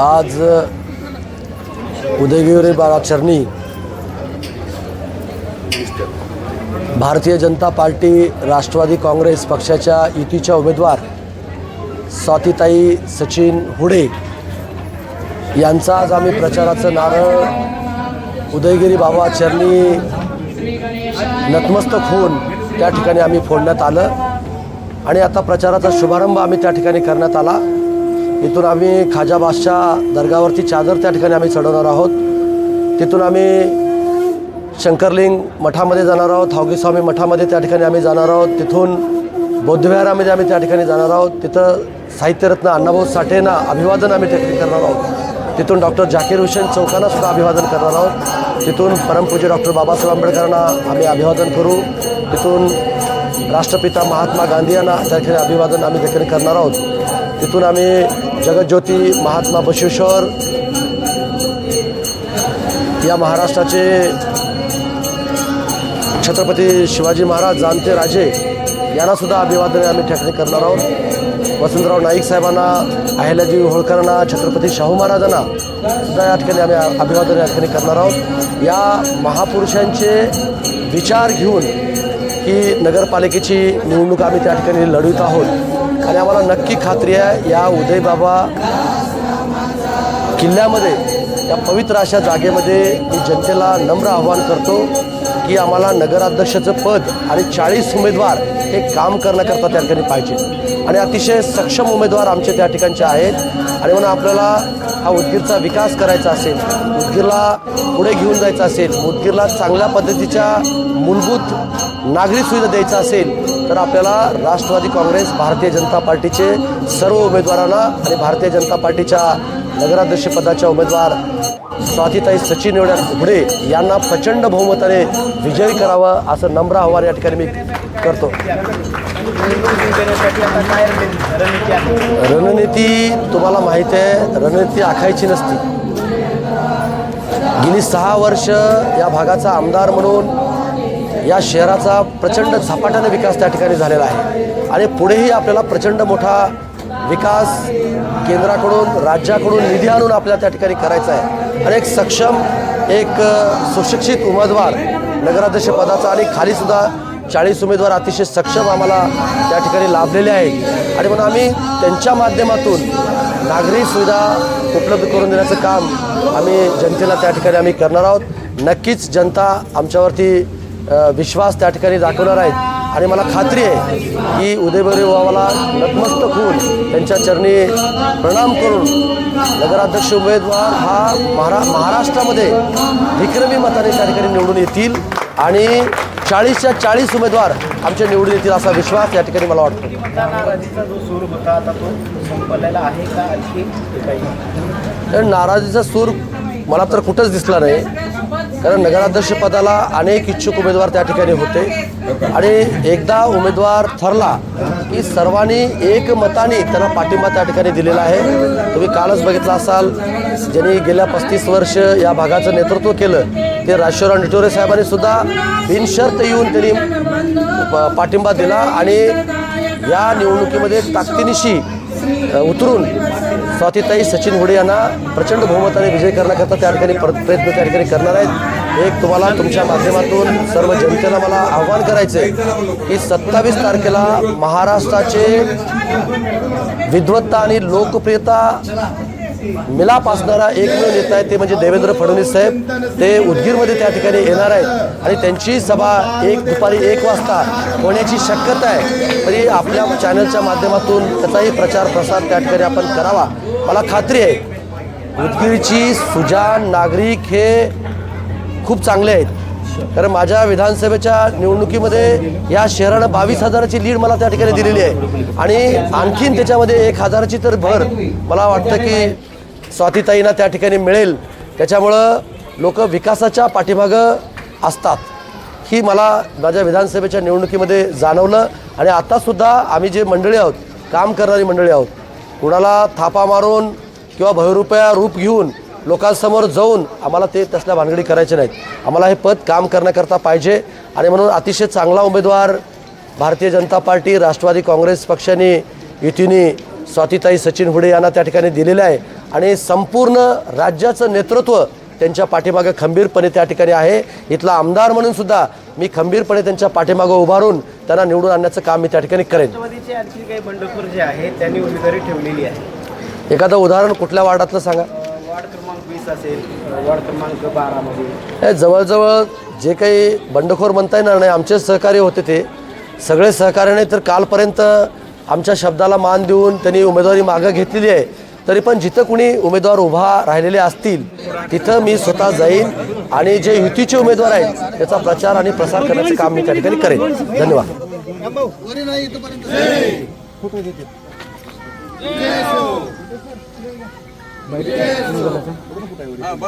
आज उदयगिरी बाळाचरणी भारतीय जनता पार्टी राष्ट्रवादी काँग्रेस पक्षाच्या युतीच्या उमेदवार स्वातीताई सचिन हुडे यांचा आज आम्ही प्रचाराचं नारळ उदयगिरी बाबा चरणी नतमस्तक होऊन त्या ठिकाणी आम्ही फोडण्यात आलं. आणि आता प्रचाराचा शुभारंभ आम्ही त्या ठिकाणी करण्यात आला. इथून आम्ही खाजा बादशाह दर्गावरती चादर त्या ठिकाणी आम्ही चढवणार आहोत. तिथून आम्ही शंकरलिंग मठामध्ये जाणार आहोत हावगीस्वामी मठामध्ये त्या ठिकाणी आम्ही जाणार आहोत. तिथून बौद्धविहारामध्ये आम्ही त्या ठिकाणी जाणार आहोत. तिथं साहित्यरत्न अण्णाभाऊ साठेंना अभिवादन आम्ही त्या ठिकाणी करणार आहोत. तिथून डॉक्टर जाकीर हुसेन चौकांना सुद्धा अभिवादन करणार आहोत. तिथून परमपूज्य डॉक्टर बाबासाहेब आंबेडकरांना आम्ही अभिवादन करू. तिथून राष्ट्रपिता महात्मा गांधी यांना त्या ठिकाणी अभिवादन आम्ही त्या ठिकाणी करणार आहोत. तिथून आम्ही जगज्योती महात्मा बसवेश्वर या महाराष्ट्राचे छत्रपती शिवाजी महाराज जाणते राजे यांनासुद्धा अभिवादने अभिवादन आम्ही ठिकाणी करणार आहोत. वसंतराव नाईक साहेबांना अहिल्यादेवी होळकरांना छत्रपती शाहू महाराजांना सुद्धा या ठिकाणी आम्ही अभिवादन या ठिकाणी करणार आहोत. या महापुरुषांचे विचार घेऊन ही नगरपालिकेची निवडणूक आम्ही त्या ठिकाणी लढवित आहोत. आणि आम्हाला नक्की खात्री आहे या उदयबाबा किल्ल्यामध्ये या पवित्र अशा जागेमध्ये मी जनतेला नम्र आव्हान करतो की आम्हाला नगराध्यक्षाचं पद आणि चाळीस उमेदवार हे काम करण्याकरता त्या ठिकाणी पाहिजे. आणि अतिशय सक्षम उमेदवार आमचे त्या ठिकाणचे आहेत. आणि म्हणून आपल्याला हा उदगीरचा विकास करायचा असेल उदगीरला पुढे घेऊन जायचं असेल उदगीरला चांगल्या पद्धतीच्या मूलभूत नागरी सुविधा द्यायचा असेल तर आपल्याला राष्ट्रवादी काँग्रेस भारतीय जनता पार्टीचे सर्व उमेदवारांना आणि भारतीय जनता पार्टीच्या नगराध्यक्षपदाच्या उमेदवार स्वातीताई सचिन एवढ्या यांना प्रचंड बहुमताने विजयी करावं असं नम्र आव्हान या ठिकाणी मी करतो. रणनीती रणनीती तुम्हाला माहीत आहे रणनीती आखायची नसती. गेली सहा वर्ष या भागाचा आमदार म्हणून या शहराचा प्रचंड झपाट्याने विकास त्या ठिकाणी झालेला आहे. आणि पुढेही आपल्याला प्रचंड मोठा विकास केंद्राकडून राज्याकडून निधी आणून आपल्याला त्या ठिकाणी करायचा आहे. आणि एक सक्षम एक सुशिक्षित उमेदवार नगराध्यक्ष पदाचा आणि खालीसुद्धा चाळीस उमेदवार अतिशय सक्षम आम्हाला त्या ठिकाणी लाभलेले आहेत. आणि म्हणून आम्ही त्यांच्या माध्यमातून नागरी सुविधा उपलब्ध करून देण्याचं काम आम्ही जनतेला त्या ठिकाणी आम्ही करणार आहोत. नक्कीच जनता आमच्यावरती विश्वास त्या ठिकाणी दाखवणार आहेत आणि मला खात्री आहे की उदयबरी बाबाला नतमस्तक होऊन त्यांच्या चरणी प्रणाम करून नगराध्यक्ष उमेदवार हा महारा महाराष्ट्रामध्ये विक्रमी मताने त्या ठिकाणी निवडून येतील आणि चाळीसच्या चाळीस उमेदवार आमच्या निवडून येतील असा विश्वास या ठिकाणी मला वाटतो. तर नाराजीचा सूर मला तर कुठंच दिसला नाही. कारण नगराध्यक्ष पदाला अनेक इच्छुक उमेदवार त्या ठिकाणी होते. आणि एकदा उमेदवार ठरला की सर्वांनी एक मताने त्यांना पाठिंबा त्या ठिकाणी दिलेला आहे. तुम्ही कालच बघितला असाल ज्यांनी गेल्या पस्तीस वर्ष या भागाचं नेतृत्व केलं ते राजेश्वरराव निटोरे साहेबांनी सुद्धा बिनशर्त येऊन त्यांनी प- पाठिंबा दिला आणि या निवडणुकीमध्ये ताकदीनिशी उतरून स्वातीताई सचिन हुडे यांना प्रचंड बहुमताने विजय करण्याकरता त्या ठिकाणी प्रयत्न त्या ठिकाणी करणार आहेत. एक तुम्हाला तुमच्या माध्यमातून सर्व जनतेला मला आव्हान करायचं आहे की सत्तावीस तारखेला महाराष्ट्राचे विद्वत्ता आणि लोकप्रियता मिलाप असणारा एकमेव नेता आहे ते म्हणजे देवेंद्र फडणवीस साहेब. ते उदगीरमध्ये त्या ठिकाणी येणार आहेत आणि त्यांची सभा एक दुपारी एक वाजता होण्याची शक्यता आहे. तरी आपल्या चॅनलच्या माध्यमातून त्याचाही प्रचार प्रसार त्या ठिकाणी आपण करावा. मला खात्री आहे उदगीरची सुजान नागरिक हे खूप चांगले आहेत. कारण माझ्या विधानसभेच्या निवडणुकीमध्ये या शहरानं बावीस हजाराची लीड मला त्या ठिकाणी दिलेली आहे. आणि आणखीन त्याच्यामध्ये एक हजाराची तर भर मला वाटतं की स्वातीताईंना त्या ठिकाणी मिळेल. त्याच्यामुळं लोक विकासाच्या पाठीमागं असतात. ही मला माझ्या विधानसभेच्या निवडणुकीमध्ये जाणवलं. आणि आत्तासुद्धा आम्ही जे मंडळी आहोत काम करणारी मंडळी आहोत कुणाला थापा मारून किंवा भयरुपया रूप घेऊन लोकांसमोर जाऊन आम्हाला ते तसल्या भानगडी करायचे नाहीत. आम्हाला हे पद काम करण्याकरता पाहिजे आणि म्हणून अतिशय चांगला उमेदवार भारतीय जनता पार्टी राष्ट्रवादी काँग्रेस पक्षाने युतीने स्वातीताई सचिन हुडे यांना त्या ठिकाणी दिलेलं आहे. आणि संपूर्ण राज्याचं नेतृत्व त्यांच्या पाठीमागे खंबीरपणे त्या ठिकाणी आहे. इथला आमदार म्हणून सुद्धा मी खंबीरपणे त्यांच्या पाठीमागं उभारून त्यांना निवडून आणण्याचं काम मी त्या ठिकाणी करेन. काही बंडखोर जे आहेत त्यांनी उमेदवारी ठेवलेली आहे. एखादं उदाहरण कुठल्या वार्डातलं सांगा? वार्ड क्रमांक वीस असेल अ, वार्ड क्रमांक बारामध्ये हे जवळजवळ जे काही बंडखोर म्हणता येणार नाही आमचे सहकार्य होते ते. सगळे सहकार्याने तर कालपर्यंत आमच्या शब्दाला मान देऊन त्यांनी उमेदवारी मागं घेतलेली आहे. तरी पण जिथं कुणी उमेदवार उभा राहिलेले असतील तिथं मी स्वतः जाईन आणि जे युतीचे उमेदवार आहेत त्याचा प्रचार आणि प्रसार करण्याचं काम मी त्या ठिकाणी करेन. धन्यवाद. बस.